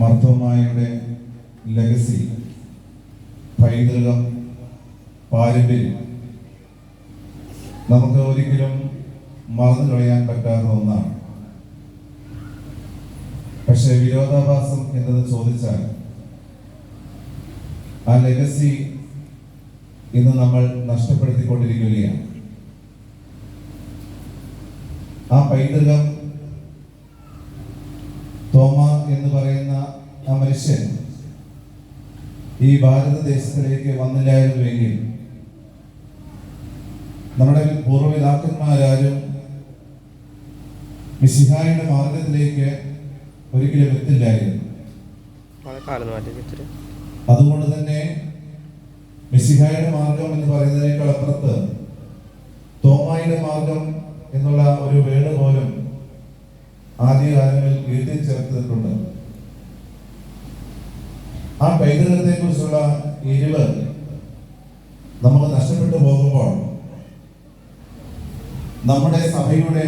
മർത്തോമായുടെ legacy പൈതൃകം പാരമ്പര്യം നമുക്ക് ഒരിക്കലും മറന്നു കളയാൻ പറ്റാത്ത ഒന്നാണ്. പക്ഷെ വിരോധാഭാസം എന്നത് ചോദിച്ചാൽ ആ ലെഗസി ഇന്ന് നമ്മൾ നഷ്ടപ്പെടുത്തിക്കൊണ്ടിരിക്കുകയാണ്. ആ പൈതൃകം തോമ എന്ന് പറയുന്ന ആ മനുഷ്യൻ ഈ ഭാരതദേശത്തിലേക്ക് വന്നില്ലായിരുന്നുവെങ്കിൽ നമ്മുടെ പൂർവപിതാക്കന്മാരാരും മിസിഹായുടെ മാർഗത്തിലേക്ക് ഒരിക്കലും എത്തില്ലായിരുന്നു. അതുകൊണ്ട് തന്നെ മിസിഹായുടെ മാർഗം എന്ന് പറയുന്നതിനേക്കാൾ അപ്പുറത്ത് തോമായുടെ മാർഗം എന്നുള്ള ഒരു വേട് പോലും ആദ്യകാലങ്ങളിൽ എഴുതി ചേർത്തിട്ടുണ്ട്. ആ പൈതൃകത്തെ കുറിച്ചുള്ള എരിവ് നമുക്ക് നഷ്ടപ്പെട്ടു പോകുമ്പോൾ നമ്മുടെ സഭയുടെ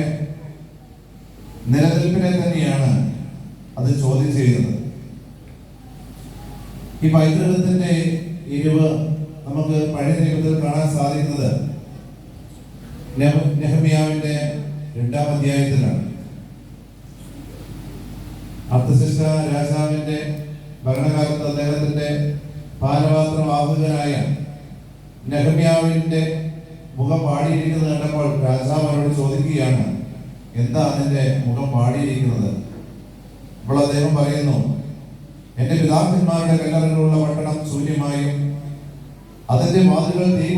നിലനിൽപ്പിനെ തന്നെയാണ് അത് ചോദ്യം ചെയ്യുന്നത്. ഈ പൈതൃകത്തിന്റെ എരിവ് നമുക്ക് പഴയ നിയമത്തിൽ കാണാൻ സാധിക്കുന്നത് നെഹമിയാവിന്റെ രണ്ടാം അധ്യായത്തിലാണ്. അർത്ഥശിഷ്ട രാജാവിന്റെ ഭരണകാലത്ത് അദ്ദേഹത്തിന്റെ പാനപാത്രവാഹകനായ നെഹമ്യാവിന്റെ മുഖം പാടിയിരിക്കുന്നത് കണ്ടപ്പോൾ രാജാവ് അവരോട് ചോദിക്കുകയാണ് എന്താ അതിന്റെ മുഖം പാടിയിരിക്കുന്നത് അപ്പോൾ അദ്ദേഹം പറയുന്നു എന്റെ പിതാക്കന്മാരുടെ കല്ലറകളുള്ള പട്ടണം ശൂന്യമായും അതിന്റെ വാതിലുകൾ തീ